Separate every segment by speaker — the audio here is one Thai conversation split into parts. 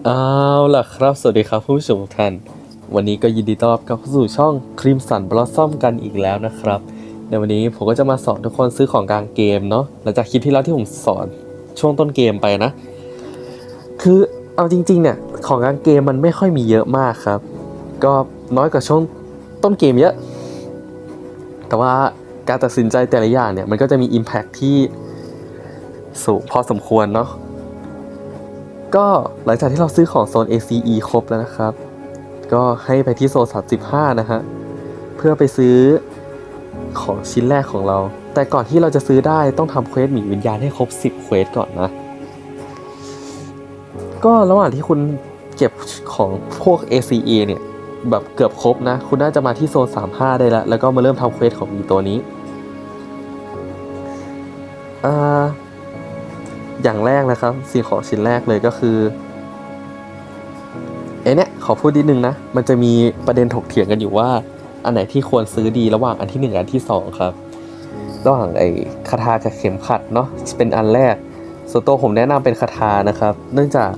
Speaker 1: เอาล่ะครับ สวัสดีครับผู้ชมทุกท่าน วันนี้ก็ยินดีต้อนรับเข้าสู่ช่องครีมสันบลอสซอมกันอีกแล้วนะครับ ในวันนี้ผมก็จะมาสอนทุกคนซื้อของกลางเกมเนาะหลังจากคลิปที่แล้วที่ผมสอนช่วงต้นเกมไปนะ คือเอาจริงๆเนี่ยของกลางเกมมันไม่ค่อยมีเยอะมากครับ ก็น้อยกว่าช่วงต้นเกมเยอะ แต่ว่าการตัดสินใจแต่ละอย่างเนี่ยมันก็จะมี Impact ที่สูงพอสมควรเนาะ ก็หลังจากที่เราซื้อของโซน ACE ครบแล้วนะครับ ก็ให้ไปที่โซน 35 นะฮะ เพื่อไปซื้อของชิ้นแรกของเรา แต่ก่อนที่เราจะซื้อได้ต้องทำเควสหมีวิญญาณให้ครบ 10 เควสก่อนนะ ก็ระหว่างที่คุณเก็บของพวก ACE เนี่ย แบบเกือบครบนะ คุณน่าจะมาที่โซน 35 ได้แล้ว แล้วก็มาเริ่มทำเควสของมีตัวนี้อ่า อย่างแรกนะครับสิ่งของชิ้นแรกเลยก็คือเอ้เนี่ยขอพูดนิดนึงนะ มันจะมีประเด็นถกเถียงกันอยู่ว่า อันไหนที่ควรซื้อดีระหว่างอันที่หนึ่งกับอันที่สองครับ ระหว่างไอ้คาถากับเข็มขัดเนาะเป็นอันแรกส่วนตัวผมแนะนำเป็นคาถานะครับ เนื่องจาก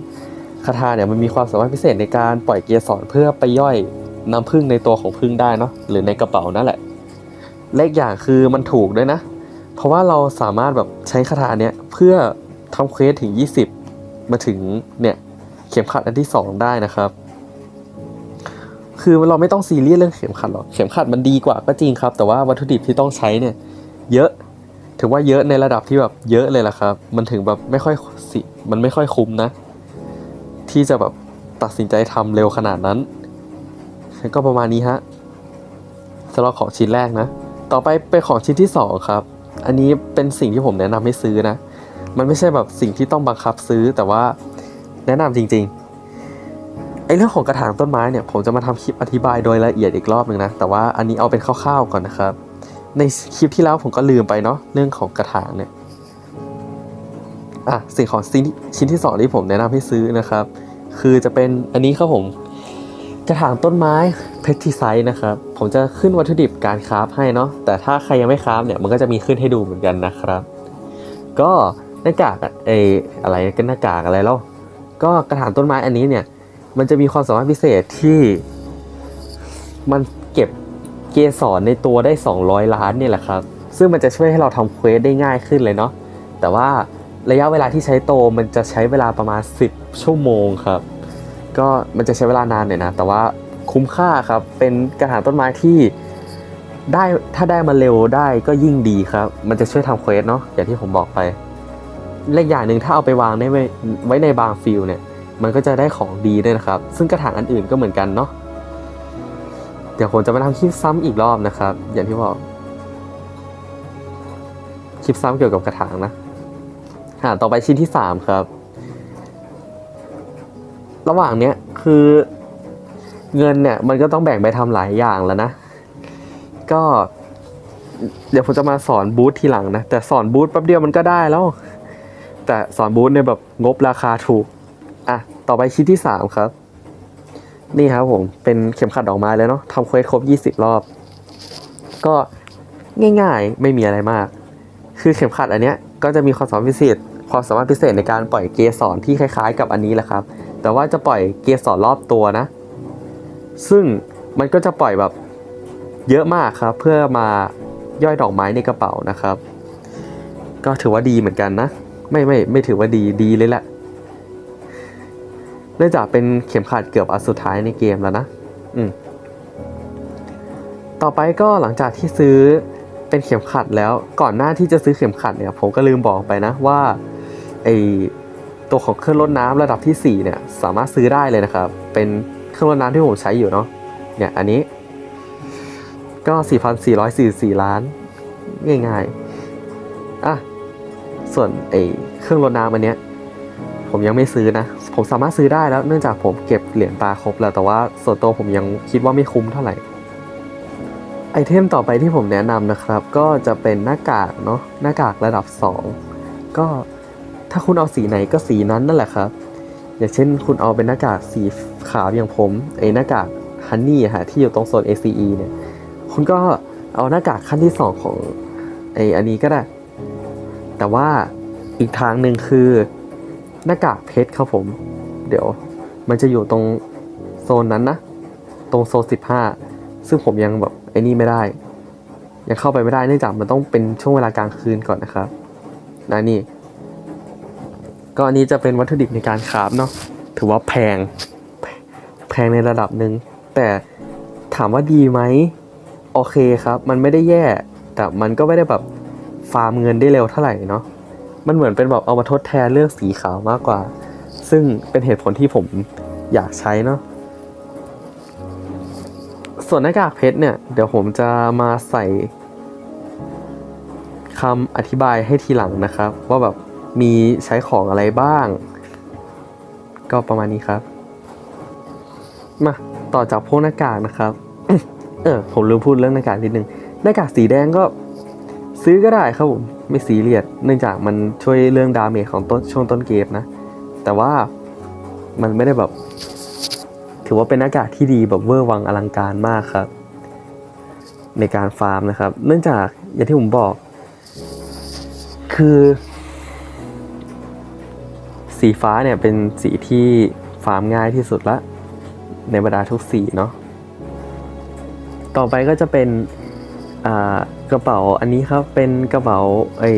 Speaker 1: คาถาเนี่ยมันมีความสามารถพิเศษในการปล่อยเกสรเพื่อไปย่อยน้ำผึ้งในตัวของผึ้งได้เนาะหรือในกระเป๋านั่นแหละเลขอย่างคือมันถูกด้วยนะ เพราะว่าเราสามารถแบบใช้คาถาเนี้ยเพื่อ ทำเควสถึง 20 มาถึงเนี่ยเข็มขัดอันที่ 2 ได้นะครับ คือเราไม่ต้องซีเรียสเรื่องเข็มขัดหรอกเข็มขัดมันดีกว่าก็จริงครับ แต่ว่าวัตถุดิบที่ต้องใช้เนี่ยเยอะถือว่าเยอะในระดับที่แบบเยอะเลยล่ะครับ มันถึงแบบไม่ค่อยสิมันไม่ค่อยคุ้มนะ ที่จะแบบตัดสินใจทำเร็วขนาดนั้นก็ประมาณนี้ฮะสำหรับของชิ้นแรกนะ ต่อไปเป็นของชิ้นที่สองครับ อันนี้เป็นสิ่งที่ผมแนะนำให้ซื้อนะ มันไม่ใช่แบบสิ่งที่ต้องบังคับซื้อแต่ว่าแนะนำจริงๆไอ้เรื่องของกระถางต้นไม้เนี่ยผมจะมาทำคลิปอธิบายโดยละเอียดอีกรอบหนึ่งนะแต่ว่าอันนี้เอาเป็นคร่าวๆก่อนนะครับ ในคลิปที่แล้วผมก็ลืมไปเนาะเรื่องของกระถางเนี่ยอะสิ่งของชิ้นที่ชิ้นที่สองที่ผมแนะนำให้ซื้อนะครับ คือจะเป็นอันนี้ครับผมกระถางต้นไม้เพชรทีไซส์นะครับ ผมจะขึ้นวัตถุดิบการคราฟให้เนาะแต่ถ้าใครยังไม่คราฟเนี่ยมันก็จะมีขึ้นให้ดูเหมือนกันนะครับ ก็ หน้ากากอะเอออะไรกันหน้ากากอะไรแล้วก็กระถางต้นไม้อันนี้เนี่ย มันจะมีความสามารถพิเศษที่ มันเก็บเกสรในตัวได้ 200 ล้านเนี่ยแหละครับ ซึ่งมันจะช่วยให้เราทำเควสได้ง่ายขึ้นเลยเนาะแต่ว่าระยะเวลาที่ใช้โตมันจะใช้เวลาประมาณ 10 ชั่วโมงครับ ก็มันจะใช้เวลานานหน่อยนะ แต่ว่าคุ้มค่าครับ เป็นกระถางต้นไม้ที่ได้ถ้าได้มาเร็วได้ก็ยิ่งดีครับ มันจะช่วยทำเควสเนาะอย่างที่ผมบอกไป และอีกอย่างหนึ่งถ้าเอาไปวางไว้ไว้ในบางฟิลเนี่ย มันก็จะได้ของดีด้วยนะครับ ซึ่งกระถางอันอื่นก็เหมือนกันเนาะเดี๋ยวผมจะมาทำคลิปซ้ำอีกรอบนะครับ อย่างที่บอกคลิปซ้ำเกี่ยวกับกระถางนะอ่าต่อไปชิ้นที่สามครับ ระหว่างเนี้ยคือเงินเนี่ยมันก็ต้องแบ่งไปทำหลายอย่างแล้วนะ ก็ เดี๋ยวผมจะมาสอนบูธทีหลังนะ แต่สอนบูธแป๊บเดียวมันก็ได้แล้ว แต่สอนบูธในแบบงบราคาถูก อะ ต่อไปชิ้นที่สามครับ นี่ครับผม เป็นเข็มขัดดอกไม้เลยเนาะทำเควสครบ 20 รอบ ก็ง่ายๆ ไม่มีอะไรมาก คือเข็มขัดอันเนี้ยก็จะมีความสามารถพิเศษ ความสามารถพิเศษในการปล่อยเกสรที่คล้ายๆ กับอันนี้แหละครับ แต่ว่าจะปล่อยเกสรรอบตัวนะ ซึ่งมันก็จะปล่อยแบบเยอะมากครับ เพื่อมาย่อยดอกไม้ในกระเป๋านะครับ ก็ถือว่าดีเหมือนกันนะ ไม่ไม่ไม่ถือว่าดีดีเลยแหละเนื่องจากเป็นเข็มขัดเกือบอันสุดท้ายในเกมแล้วนะ อืม ต่อไปก็หลังจากที่ซื้อเป็นเข็มขัดแล้ว ก่อนหน้าที่จะซื้อเข็มขัดเนี่ย ผมก็ลืมบอกไปนะว่าไอตัวของเครื่องลดน้ำระดับที่ 4 เนี่ย สามารถซื้อได้เลยนะครับ เป็นเครื่องลดน้ำที่ผมใช้อยู่เนาะ เนี่ย อันนี้ ก็ 4,444 ล้าน ง่ายๆ อะ ส่วนไอ เครื่องลดน้ำอันเนี้ยผมยังไม่ซื้อนะ ผมสามารถซื้อได้แล้วเนื่องจากผมเก็บเหรียญปลาครบแล้ว แต่ว่าส่วนตัวผมยังคิดว่าไม่คุ้มเท่าไหร่ ไอเทมต่อไปที่ผมแนะนำนะครับ ก็จะเป็นหน้ากากเนาะหน้ากากระดับ 2 ก็ถ้าคุณเอาสีไหนก็สีนั้นนั่นแหละครับ อย่างเช่นคุณเอาเป็นหน้ากากสีขาวอย่างผมไอหน้ากากฮันนี่ฮะที่อยู่ตรงโซน ACE เนี่ย คุณก็เอาหน้ากากขั้นที่ 2 ของไออันนี้ก็ได้ แต่ว่า อีกทางหนึ่งคือหน้ากากเพชรครับผม เดี๋ยวมันจะอยู่ตรงโซนนั้นนะ ตรงโซนสิบห้าซึ่งผมยังแบบไอ้นี่ไม่ได้ ยังเข้าไปไม่ได้เนื่องจากมันต้องเป็นช่วงเวลากลางคืนก่อนนะครับนะนี่ ก็อันนี้จะเป็นวัตถุดิบในการคราฟเนาะถือว่าแพงแพงในระดับหนึ่งแต่ถามว่าดีไหมโอเคครับ มันไม่ได้แย่ แต่มันก็ไม่ได้แบบฟาร์มเงินได้เร็วเท่าไหร่เนาะ มันเหมือนเป็นแบบเอามาทดแทนเลือกสีขาวมากกว่า ซึ่งเป็นเหตุผลที่ผมอยากใช้เนาะส่วนหน้ากากเพชรเนี่ย เดี๋ยวผมจะมาใส่คำอธิบายให้ทีหลังนะครับ ว่าแบบมีใช้ของอะไรบ้าง ก็ประมาณนี้ครับ มาต่อจากพวกหน้ากากนะครับ เออผมลืมพูดเรื่องหน้ากากนิดนึงหน้ากากสีแดงก็ ซื้อก็ได้ครับผมไม่ซีเรียสเนื่องจากมันช่วยเรื่องดาเมจของต้นช่วงต้นเกมนะ แต่ว่ามันไม่ได้แบบ ถือว่าเป็นหน้ากากที่ดีแบบเวอร์วังอลังการมากครับ ในการฟาร์มนะครับ เนื่องจากอย่างที่ผมบอก คือสีฟ้าเนี่ยเป็นสีที่ฟาร์มง่ายที่สุดละ ในบรรดาทุกสีเนาะต่อไปก็จะเป็นอ่า กระเป๋าอันนี้ครับเป็นกระเป๋าไอ้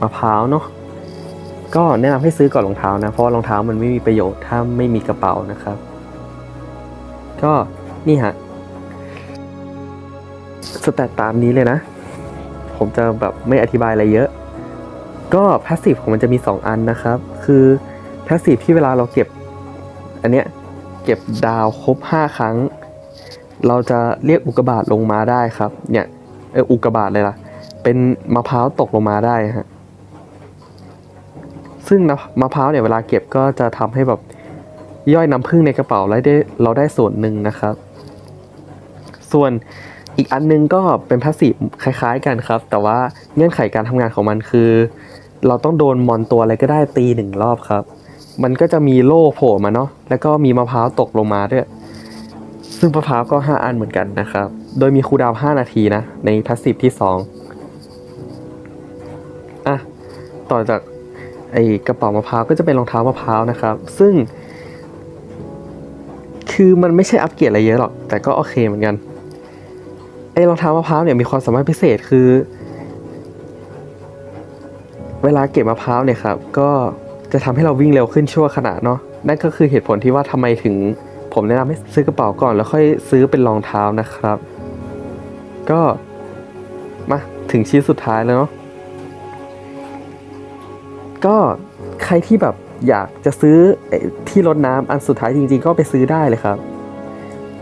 Speaker 1: มะพร้าวเนาะก็แนะนำให้ซื้อก่อนรองเท้านะเพราะรองเท้ามันไม่มีประโยชน์ถ้าไม่มีกระเป๋านะครับ ก็นี่ฮะสแตตตามนี้เลยนะ ผมจะแบบไม่อธิบายอะไรเยอะ ก็พาสซีฟของมันจะมี 2 อันนะครับ คือพาสซีฟที่เวลาเราเก็บ อันเนี้ยเก็บดาวครบ 5 ครั้ง เราจะเรียกอุกกาบาตลงมาได้ครับ เนี่ย เอออุกกาบาตเลยล่ะ เป็นมะพร้าวตกลงมาได้ฮะซึ่งนะมะพร้าวเนี่ยเวลาเก็บก็จะทำให้แบบย่อยน้ำผึ้งในกระเป๋าแล้วได้เราได้ส่วนหนึ่งนะครับ ส่วนอีกอันนึงก็เป็นพาสซีฟคล้ายๆกันครับ แต่ว่าเงื่อนไขการทำงานของมันคือ เราต้องโดนมอนตัวอะไรก็ได้ตีหนึ่งรอบครับ มันก็จะมีโล่โผล่มาเนาะแล้วก็มีมะพร้าวตกลงมาด้วย ซึ่งมะพร้าวก็ 5 อันเหมือนกันนะครับ โดยมีคูดาว 5 นาทีนะ ในพาสซีฟที่ 2 อะ ต่อจากไอ้กระเป๋ามะพร้าวก็จะเป็นรองเท้ามะพร้าวนะครับ ซึ่ง คือมันไม่ใช่อัปเกรดอะไรเยอะหรอก แต่ก็โอเคเหมือนกัน ไอ้รองเท้ามะพร้าวเนี่ยมีความสามารถพิเศษคือ เวลาเก็บมะพร้าวเนี่ยครับ ก็จะทำให้เราวิ่งเร็วขึ้นชั่วขณะเนาะ นั่นก็คือเหตุผลที่ว่าทำไมถึงผมแนะนำให้ซื้อกระเป๋าก่อนแล้วค่อยซื้อเป็นรองเท้านะครับ ก็มาถึงชิ้นสุดท้ายแล้วเนาะก็ใครที่แบบอยากจะซื้อที่รดน้ำอันสุดท้ายจริง ๆ ก็ไปซื้อได้เลยครับ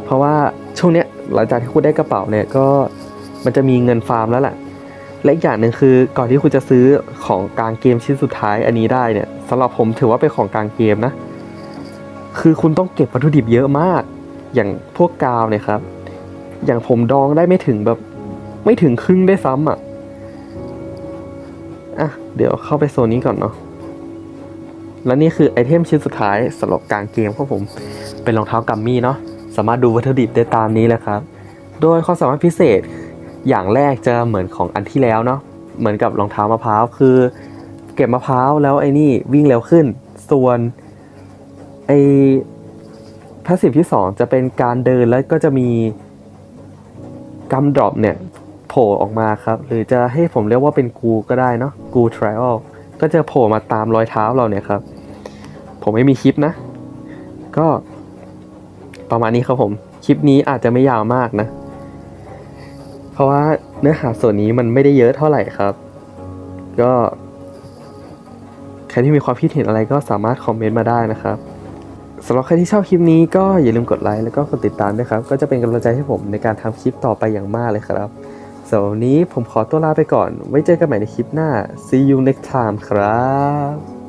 Speaker 1: เพราะว่าช่วงเนี้ยหลังจากที่คุณได้กระเป๋าเนี่ยก็มันจะมีเงินฟาร์มแล้วแหละและอีกอย่างหนึ่งคือก่อนที่คุณจะซื้อของกลางเกมชิ้นสุดท้ายอันนี้ได้เนี่ยสำหรับผมถือว่าเป็นของกลางเกมนะ คือคุณต้องเก็บวัตถุดิบเยอะมาก อย่างพวกกาวเนี่ยครับ อย่างผมดองได้ไม่ถึงแบบ ไม่ถึงครึ่งได้ซ้ำอะ อะ เดี๋ยวเข้าไปโซนนี้ก่อนเนาะและนี่คือไอเทมชิ้นสุดท้ายสำหรับกลางเกมของผม เป็นรองเท้ากัมมี่เนาะสามารถดูวัตถุดิบได้ตามนี้เลยครับ โดยความสามารถพิเศษอย่างแรกจะเหมือนของอันที่แล้วเนาะเหมือนกับรองเท้ามะพร้าวคือ เก็บมะพร้าวแล้วไอ้นี่วิ่งเร็วขึ้น ส่วนไอพาสซีฟที่สองจะเป็นการเดินแล้วก็จะมี กัมดรอปเนี่ยโผล่ออกมาครับ หรือจะให้ผมเรียกว่าเป็นกูก็ได้เนาะกูทริอัลก็จะโผล่มาตามรอยเท้าเราเนี่ยครับ ผมไม่มีคลิปนะ ก็ประมาณนี้ครับผม คลิปนี้อาจจะไม่ยาวมากนะ เพราะว่าเนื้อหาส่วนนี้มันไม่ได้เยอะเท่าไหร่ครับ ก็ ใครที่มีความคิดเห็นอะไรก็สามารถคอมเมนต์มาได้นะครับ สำหรับใครที่ชอบคลิปนี้ก็อย่าลืมกดไลค์แล้วก็กดติดตามด้วยครับ ก็จะเป็นกำลังใจให้ผมในการทำคลิปต่อไปอย่างมากเลยครับสำหรับวันนี้ผมขอตัวลาไปก่อน ไว้เจอกันใหม่ในคลิปหน้า see you next time ครับ